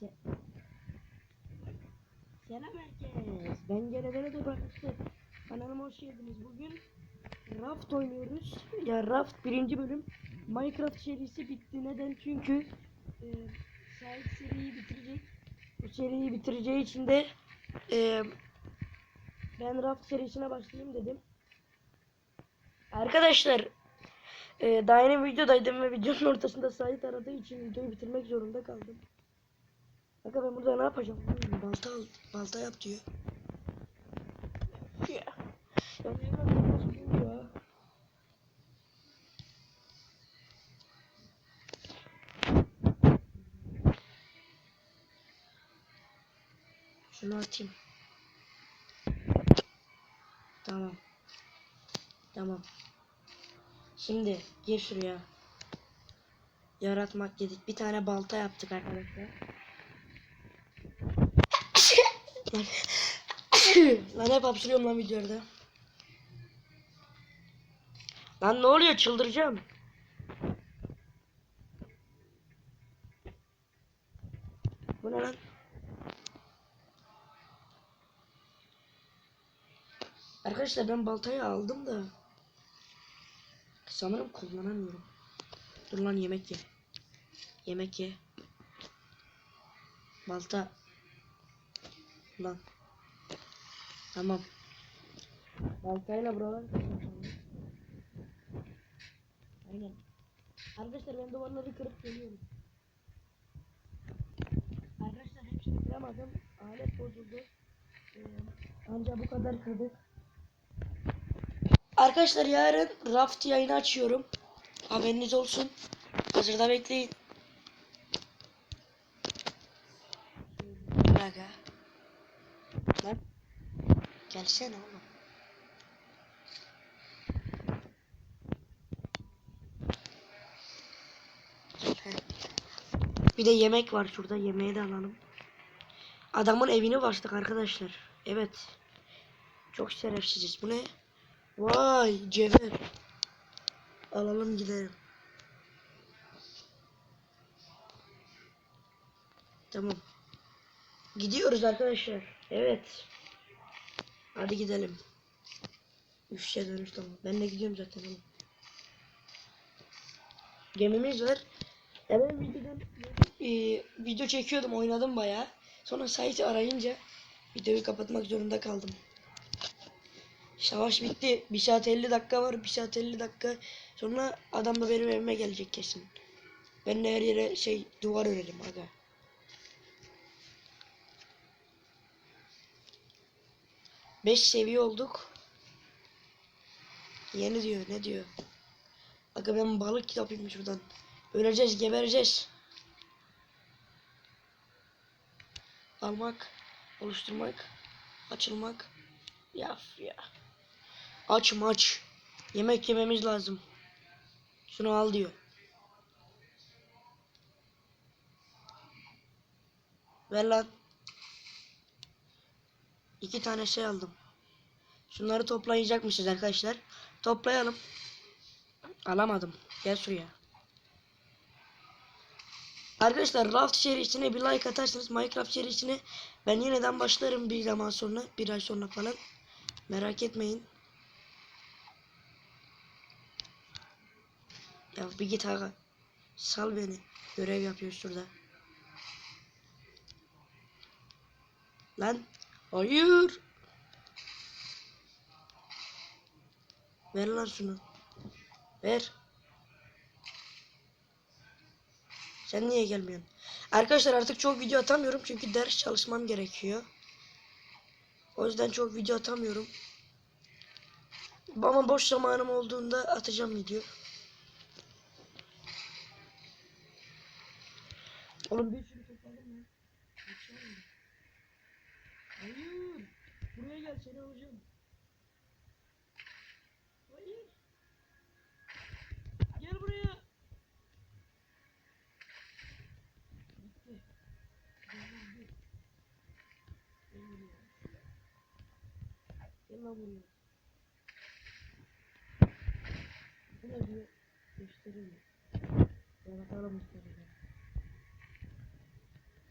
Se Selam herkes. Ben gene böyle de bırakmıştım. Kanalıma hoş geldiniz. Bugün Raft oynuyoruz. Ya Raft birinci bölüm. Minecraft serisi bitti. Neden? Çünkü e, Sait seriyi bitirecek. Bu seriyi bitireceği için de e, ben Raft serisine başlayayım dedim. Arkadaşlar e, daha yeni videodaydım ve videonun ortasında Sait aradığı için videoyu bitirmek zorunda kaldım. Kanka ben burada ne yapacağım? Hmm, Balta al, balta yap diyor. Ya. Ya ya? Şunu atayım. Tamam. Tamam. Şimdi gir şuraya. Yaratmak dedik. Bir tane balta yaptık arkadaşlar. lan hep hapşırıyorum lan videoda. Lan ne oluyor çıldıracağım. Bu ne lan? Arkadaşlar ben baltayı aldım da sanırım kullanamıyorum. Dur lan yemek ye. Yemek ye. Balta. Lan. Tamam. Baltayla buralar Aynen. Arkadaşlar ben duvarları kırıp geliyorum. Arkadaşlar hepsini kıramadım. Alet bozuldu. Ee, ancak bu kadar kırdık. Arkadaşlar yarın raft yayını açıyorum. Haberiniz olsun. Hazırda bekleyin. Aga. Gelsene oğlum. Bir de yemek var şurada. Yemeği de alalım. Adamın evini bastık arkadaşlar. Evet. Çok şerefsiziz. Bu ne? Vay cevher. Alalım gidelim. Tamam. Gidiyoruz arkadaşlar. Evet. Hadi gidelim. Üç şey dönüş tamam. Ben de gidiyorum zaten. oğlum. Gemimiz var. Ya ben videodan e, video çekiyordum oynadım bayağı. Sonra Sait'i arayınca videoyu kapatmak zorunda kaldım. Savaş bitti. 1 saat 50 dakika var. 1 saat 50 dakika sonra adam da benim evime gelecek kesin. Ben de her yere şey duvar örelim aga. Beş seviye olduk. Yeni diyor ne diyor? Aga ben balık yapayım şuradan. Öleceğiz gebereceğiz. Almak, oluşturmak, açılmak. Ya ya. Aç. Yemek yememiz lazım. Şunu al diyor. Ver lan. İki tane şey aldım. Şunları toplayacakmışız arkadaşlar. Toplayalım. Alamadım. Gel şuraya. Arkadaşlar Raft serisine bir like atarsanız Minecraft serisine ben yeniden başlarım bir zaman sonra. Bir ay sonra falan. Merak etmeyin. Ya bir git aga. Sal beni. Görev yapıyoruz şurada. Lan. Hayır. Ver lan şunu. Ver. Sen niye gelmiyorsun? Arkadaşlar artık çok video atamıyorum çünkü ders çalışmam gerekiyor. O yüzden çok video atamıyorum. Ama boş zamanım olduğunda atacağım video. Oğlum bir sürü topladım ya. Kaçalım. Hayır. Buraya gel seni alacağım. Hayır. Gel buraya. Gitti. Gel lan gel. Gel buraya. Lan buraya. Bu ne diyor? Göstereyim. Yaratalım istedim.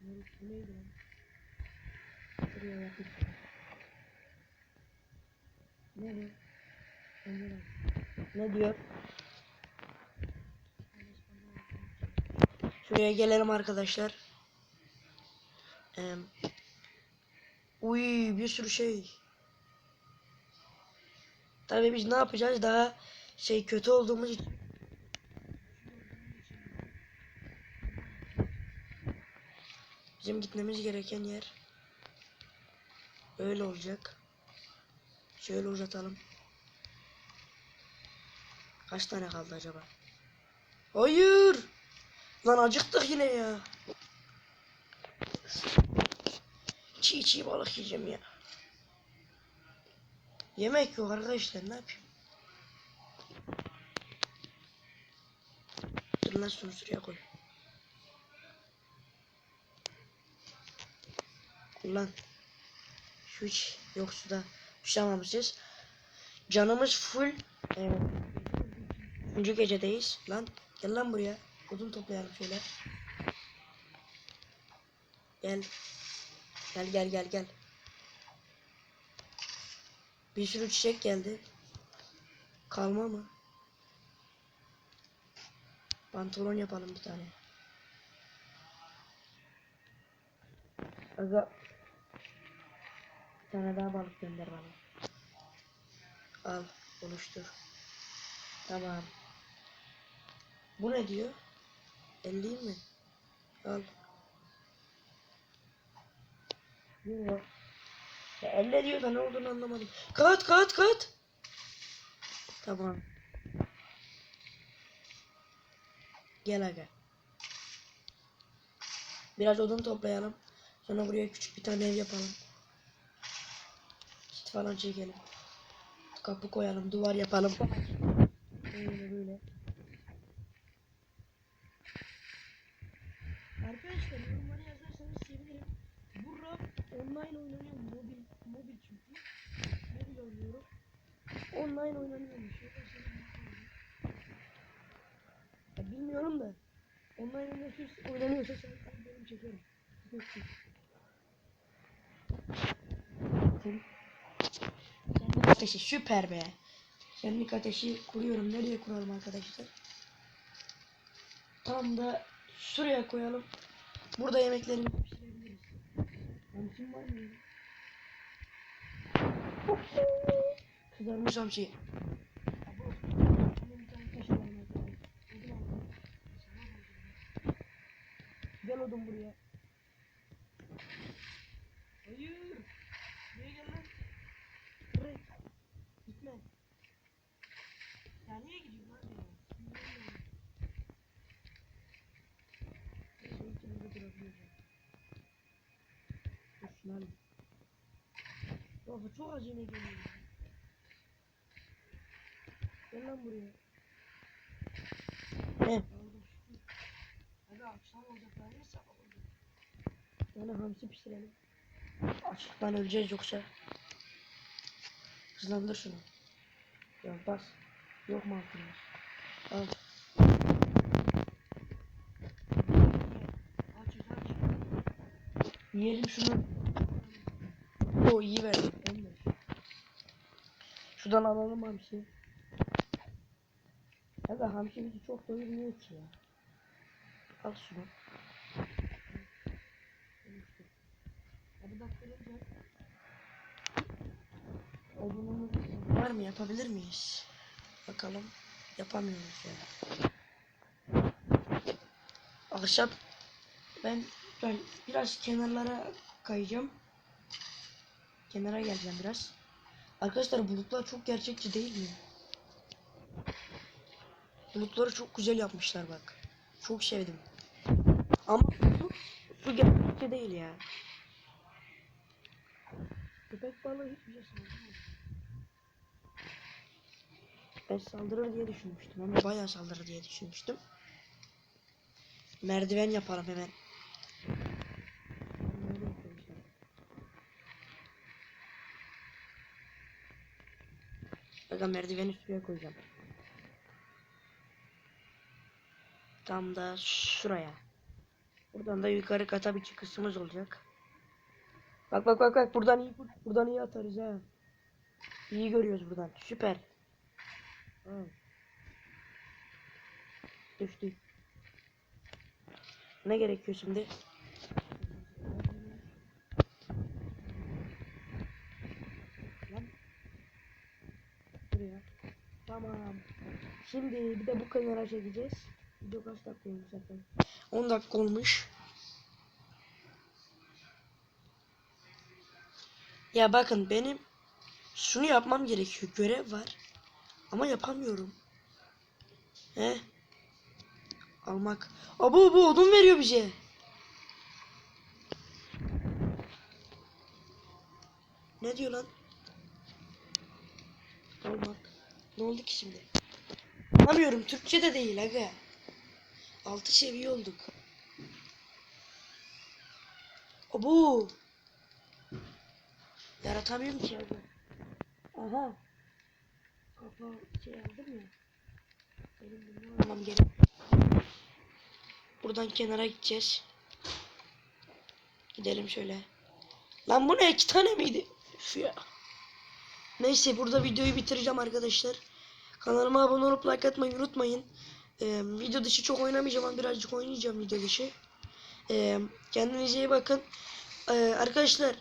Nereye Bu neydi lan? Buraya yapmış. Ne bu? Bak. Ne diyor? Şuraya gelelim arkadaşlar. Ee, uy bir sürü şey. Tabii biz ne yapacağız? Daha şey kötü olduğumuz. Bizim gitmemiz gereken yer öyle olacak. Şöyle uzatalım. Kaç tane kaldı acaba? Hayır! Lan acıktık yine ya. Çiğ çiğ balık yiyeceğim ya. Yemek yok arkadaşlar ne yapayım? Dur lan şunu şuraya koy. Kullan. Şu hiç yok suda düşememişiz. Canımız full. Evet. Üçüncü gecedeyiz. Lan gel lan buraya. Odun toplayalım şöyle. Gel. Gel gel gel gel. Bir sürü çiçek geldi. Kalma mı? Pantolon yapalım bir tane. Aga. Bir tane daha balık gönder bana. Al. Oluştur. Tamam. Bu ne diyor? 50 mi? Al. Yok. Ya 50 diyor da ne olduğunu anlamadım. Kat kat kat. Tamam. Gel aga. Biraz odun toplayalım. Sonra buraya küçük bir tane ev yapalım. Çit falan çekelim. Kapı koyalım, duvar yapalım. Böyle böyle. Arkadaşlar yorumlara yazarsanız sevinirim. Bu rap online oynanıyor Online oynanıyormuş. Ya bilmiyorum da. Online oynanıyorsa, oynanıyorsa sen ben benim çekerim. Yok. Kendi ateşi süper be. Kendi ateşi kuruyorum. Nereye kuralım arkadaşlar? Tam da şuraya koyalım. Burada yemeklerimizi pişirebiliriz. Hamsim var mı? Kızarmış. Sana bakıyorum. Gel odun buraya. Hayır. Buraya gel lan. Buraya. Gitme. Ya niye gidiyorsun lan. Ya çok acele geliyor. Lan buraya. Ne? Tane hamsi pişirelim. Açlıktan öleceğiz yoksa. Hızlandır şunu. Ya bas. Yok mu altınlar? Al. Yiyelim şunu. O iyi verdi. 15. Şuradan alalım hamsi. Da hamsi bizi çok doyurmuyor ki ya. Al şunu. Odunumuz var mı? Yapabilir miyiz? Bakalım. Yapamıyoruz ya. Akşam ben, ben biraz kenarlara kayacağım. Kenara geleceğim biraz. Arkadaşlar bulutlar çok gerçekçi değil mi? Bulutları çok güzel yapmışlar bak. Çok sevdim. Ama su, su gerçekçi değil ya. Köpek balığı hiçbir şey saldırmıyor. Ben saldırır diye düşünmüştüm ama bayağı saldırır diye düşünmüştüm. Merdiven yapalım hemen. Aga merdiveni şuraya koyacağım. Tam da şuraya. Buradan da yukarı kata bir çıkışımız olacak. Bak bak bak bak buradan iyi buradan iyi atarız ha. İyi görüyoruz buradan. Süper. Ha. Düştü. Ne gerekiyor şimdi? Tamam. Şimdi bir de bu kenara çekeceğiz. Video kaç dakika olmuş zaten? 10 dakika olmuş. Ya bakın benim şunu yapmam gerekiyor. Görev var. Ama yapamıyorum. He? Almak. Abu bu odun veriyor bize. Ne diyor lan? Almak. Ne oldu ki şimdi? Anlamıyorum. Türkçe de değil aga. Altı seviye olduk. Abu. Yaratamıyorum ki abi. Aha. Kafa şey aldım ya. Benim bunu almam gerek. Buradan kenara gideceğiz. Gidelim şöyle. Lan bu ne? iki tane miydi? Üf ya. Neyse burada videoyu bitireceğim arkadaşlar. Kanalıma abone olup like atmayı unutmayın. Ee, video dışı çok oynamayacağım ama birazcık oynayacağım video dışı. Ee, kendinize iyi bakın. Ee, arkadaşlar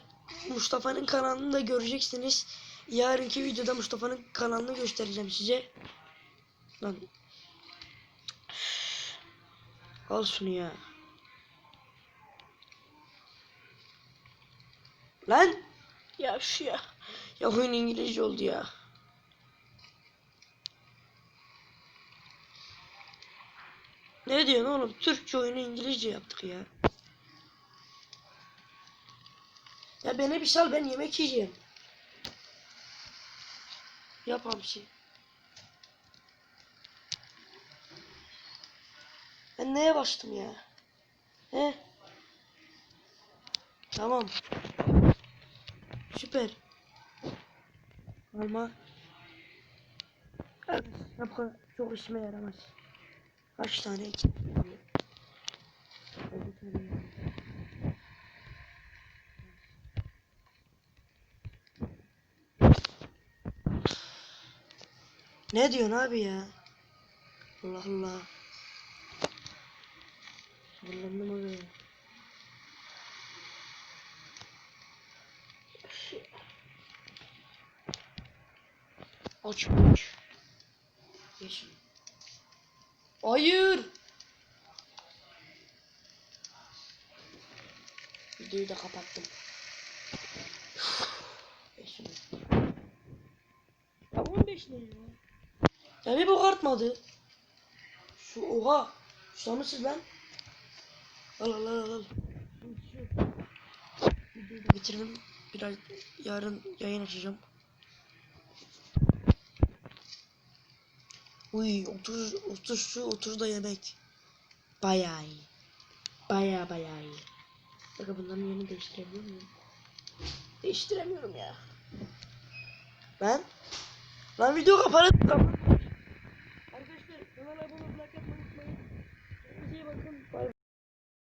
Mustafa'nın kanalını da göreceksiniz. Yarınki videoda Mustafa'nın kanalını göstereceğim size. Lan. Al şunu ya. Lan. Ya şu ya. Ya oyun İngilizce oldu ya. Ne diyorsun oğlum? Türkçe oyunu İngilizce yaptık ya. Ya beni bir sal ben yemek yiyeceğim. Yap hamsi. Ben neye bastım ya? He? Tamam. Süper. Alma. Evet, çok işime yaramaz. Kaç tane ekip. Ne diyorsun abi ya? Allah Allah. Sabırlandım abi. ya. Aç aç. Yeşil. Hayır. Videoyu da kapattım. Yeşil. Ya 15 ne ya? Ya bir bok artmadı. Şu oha. Susamışsınız lan. Al al al al. Da bitirdim. Biraz yarın yayın açacağım. Uy 30 30 su 30 da yemek. Bayağı iyi. Bayağı bayağı iyi. Bakın bunların yerini değiştirebiliyor muyum? Değiştiremiyorum ya. Ben? Lan video kapanır.